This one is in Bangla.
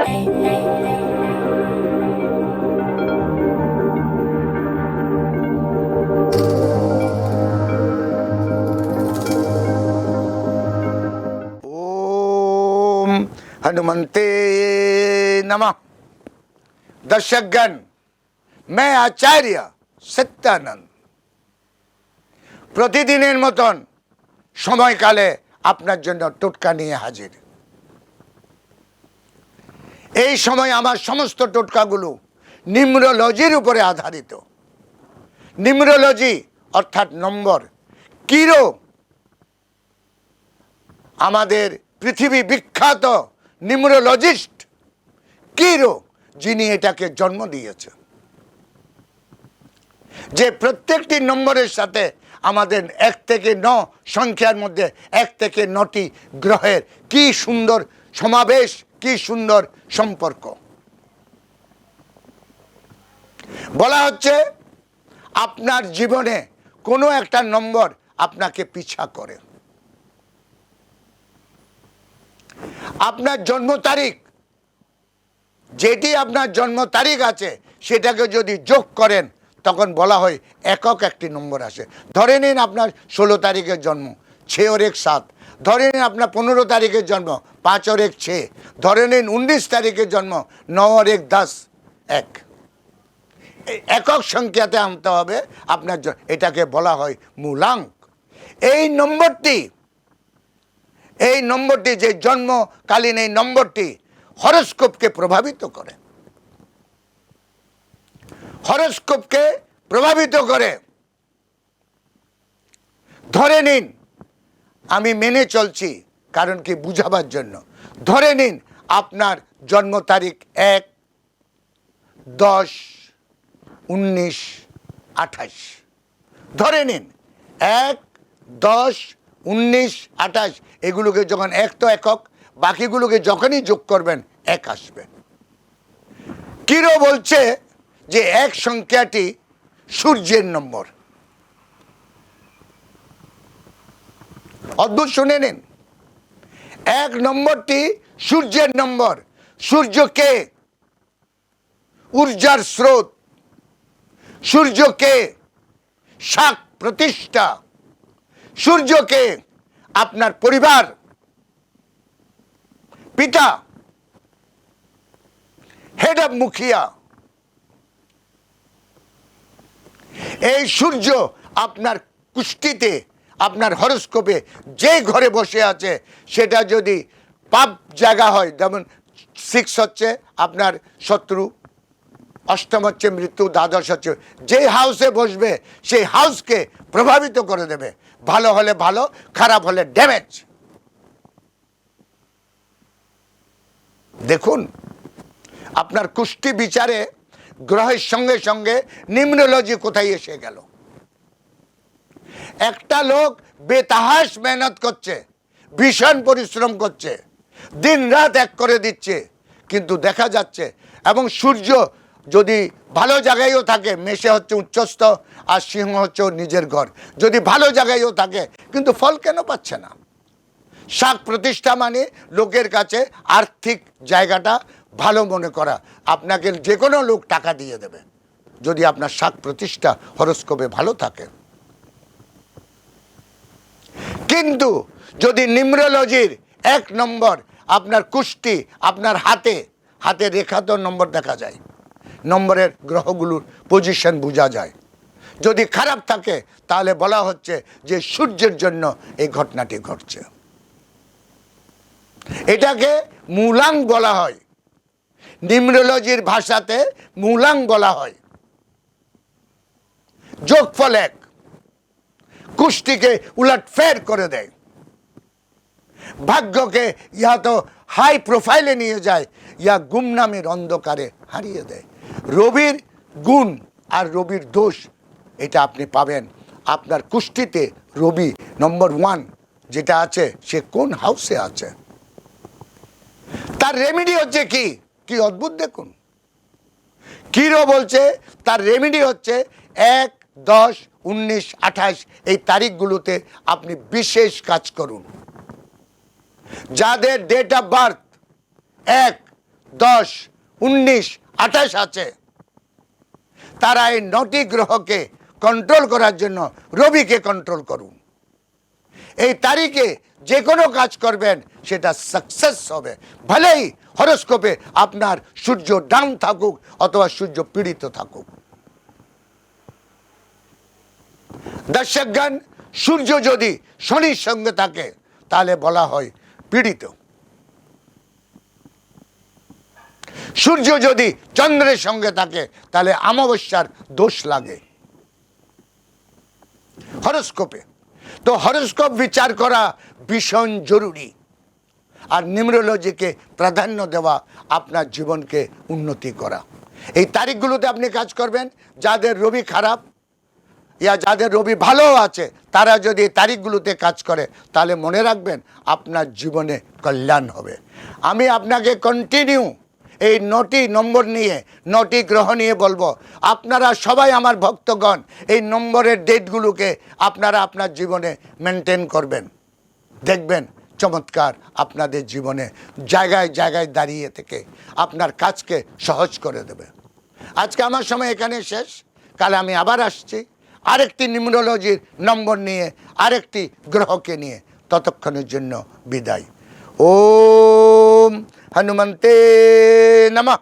ओम हनुमंते नमः दर्शकगण मैं আচার্য সত্যানন্দ প্রতিদিনের মতন সময়কালে আপনার জন্য টোটকা নিয়ে হাজির এই সময় আমার সমস্ত টোটকাগুলো নিম্রোলজির উপরে আধারিত। নিম্রোলজি অর্থাৎ নম্বর। কিরো? আমাদের পৃথিবী বিখ্যাত নিউমোলজিস্ট কিরো, যিনি এটাকে জন্ম দিয়েছে। যে প্রত্যেকটি নম্বরের সাথে আমাদের এক থেকে ন সংখ্যার মধ্যে এক থেকে নটি গ্রহের কি সুন্দর সমাবেশ কি সুন্দর সম্পর্ক। বলা হচ্ছে, আপনার জীবনে কোনো একটা নম্বর আপনাকে পিছা করে। আপনার জন্ম তারিখ, যেটি আপনার জন্ম তারিখ আছে, সেটাকে যদি যোগ করেন, তখন বলা হয় একক একটি নম্বর আসে। ধরে নিন আপনার ষোলো তারিখের জন্ম ছে ওর এক সাত ধরে নিন আপনার পনেরো তারিখের জন্ম, পাঁচ ওর এক ছে। ধরে নিন উনিশ তারিখের জন্ম, ন ওর এক দশ এক। একক সংখ্যাতে আনতে হবে আপনার এটাকে বলা হয় মূলাঙ্ক। এই নম্বরটি এই নম্বরটি যে জন্মকালীন এই নম্বরটি হরস্কোপকে প্রভাবিত করে। হরস্কোপকে প্রভাবিত করে। ধরে নিন আমি মেনে চলছি, কারণ কি বুঝাবার জন্য। ধরে নিন, আপনার জন্ম তারিখ এক দশ উনিশ আঠাশ। ধরে নিন, এক দশ উনিশ আঠাশ, এগুলোকে যখন এক তো একক, বাকিগুলোকে যখনই যোগ করবেন, এক আসবে। কিরো বলছে যে এক সংখ্যাটি সূর্যের নম্বর। অদ্ভুত, শুনে নিন। এক নম্বরটি সূর্যের নম্বর। সূর্যকে ঊর্জার স্রোত। সূর্যকে শাক প্রতিষ্ঠা। সূর্যকে আপনার পরিবার। পিতা। হেড অফ মুখিয়া। এই সূর্য আপনার কুষ্টিতে আপনার হরস্কোপে যে ঘরে বসে আছে, সেটা যদি পাপ জায়গা হয়, যেমন সিক্স হচ্ছে আপনার শত্রু, অষ্টম হচ্ছে মৃত্যু, দ্বাদশ হচ্ছে, যে হাউসে বসবে সেই হাউসকে প্রভাবিত করে দেবে। ভালো হলে ভালো, খারাপ হলে ড্যামেজ দেখুন, আপনার কুষ্টি বিচারে গ্রহের সঙ্গে সঙ্গে নিম্নোলজি কোথায় এসে গেল? একটা লোক বেতাহাস মেহনত করছে, ভীষণ পরিশ্রম করছে দিন রাত এক করে দিচ্ছে, কিন্তু দেখা যাচ্ছে, এবং সূর্য যদি ভালো জায়গায়ও থাকে, মেষে হচ্ছে উচ্চস্থ, আর সিংহ হচ্ছে নিজের ঘর। যদি ভালো জায়গায়ও থাকে, কিন্তু ফল কেন পাচ্ছে না? শাক প্রতিষ্ঠা মানে লোকের কাছে আর্থিক জায়গাটা ভালো মনে করা। আপনাকে যে কোনো লোক টাকা দিয়ে দেবে। যদি আপনার শাক প্রতিষ্ঠা হরস্কোপে ভালো থাকে। কিন্তু যদি নিম্রোলজির এক নম্বর আপনার কুষ্টি, আপনার হাতে হাতে রেখা তো নম্বর দেখা যায়, নম্বরের গ্রহগুলোর পজিশন বোঝা যায়। যদি খারাপ থাকে, তাহলে বলা হচ্ছে যে সূর্যের জন্য এই ঘটনাটি ঘটছে। এটাকে মূলাং বলা হয়। নিম্রোলজির ভাষাতে মূলাং বলা হয়। যোগফল এক। কুষ্টিকে উলট ফের করে দেয়। ভাগ্যকে ইহা তো হাই প্রোফাইলে নিয়ে যায় ইয়া গুমনামের অন্ধকারে হারিয়ে দেয়। রবির গুণ আর রবির দোষ, এটা আপনি পাবেন। আপনার কুষ্টিতে রবি নম্বর ওয়ান যেটা আছে, সে কোন হাউসে আছে? তার রেমেডি হচ্ছে কি? কি অদ্ভুত দেখুন। কিরো বলছে, তার রেমেডি হচ্ছে এক দশ উনিশ, আঠাশ, এই তারিখগুলোতে আপনি বিশেষ কাজ করুন। যাদের ডেট অফ বার্থ এক, দশ, উনিশ, আঠাশ আছে, তারা এই নটি গ্রহকে কন্ট্রোল করার জন্য রবিকে কন্ট্রোল করুন। এই তারিখে যে কোনো কাজ করবেন, সেটা সাকসেস হবে। ভলেই হরস্কোপে আপনার সূর্য ডান থাকুক অথবা সূর্য পীড়িত থাকুক। দর্শকগণ, সূর্য যদি শনির সঙ্গে থাকে, তাহলে বলা হয় পীড়িত। সূর্য যদি চন্দ্রের সঙ্গে থাকে, তাহলে অমাবস্যার দোষ লাগে। হরস্কোপে। তো হরস্কোপ বিচার করা ভীষণ জরুরি আর নিউমরোলজিকে প্রাধান্য দেওয়া আপনার জীবনকে উন্নতি করা। এই তারিখগুলোতে আপনি কাজ করবেন, যাদের রবি খারাপ ইয়া যাদের রবি ভালো আছে, তারা যদি তারিখগুলোতে কাজ করে, তাহলে মনে রাখবেন আপনার জীবনে কল্যাণ হবে। আমি আপনাকে কন্টিনিউ এই নটি নম্বর নিয়ে, নটি গ্রহ নিয়ে বলব। আপনারা সবাই আমার ভক্তগণ, এই নম্বরের ডেটগুলোকে আপনারা আপনার জীবনে মেনটেন করবেন। দেখবেন চমৎকার আপনাদের জীবনে জায়গায় জায়গায় দাঁড়িয়ে থেকে আপনার কাজকে সহজ করে দেবে। আজকে আমার সময় এখানে শেষ। কাল আমি আবার আসছি। আরেকটি নিউমরোলজির নম্বর নিয়ে আরেকটি গ্রহকে নিয়ে ততক্ষণের জন্য বিদায়। ওম হনুমন্তে নমঃ।